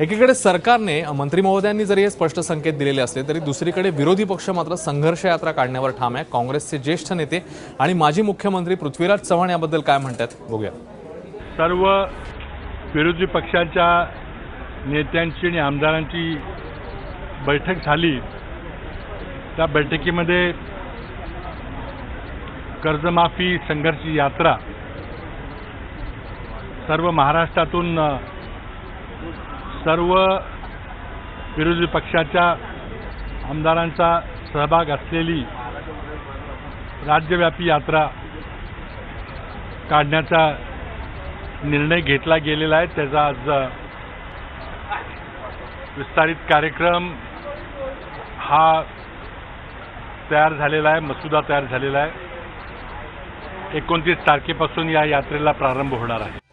एकीकडे सरकारने मंत्री महोदयांनी जरी हे स्पष्ट संकेत दिलेले असले तरी दुसरीकडे विरोधी पक्ष मात्र संघर्ष यात्रा काढण्यावर ठाम आहे. काँग्रेसचे ज्येष्ठ नेते आणि माजी मुख्यमंत्री पृथ्वीराज चव्हाण याबद्दल काय म्हणतात? बघूया. सर्व विरोधी पक्षाच्या नेत्यांची आणि आमदारांची बैठक झाली. त्या बैठकीमध्ये कर्जमाफी संघर्ष यात्रा सर्व महाराष्ट्रातून सर्व विरोधी पक्षाच्या आमदारांचा सहभाग असलेली राज्यव्यापी यात्रा काढण्याचा निर्णय घेतला गेलेला आहे. त्याचा आज विस्तारित कार्यक्रम हा तयार झालेला आहे मसुदा तयार झालेला आहे. एकोणतीस तारखेपासून या यात्रेला प्रारंभ होणार आहे.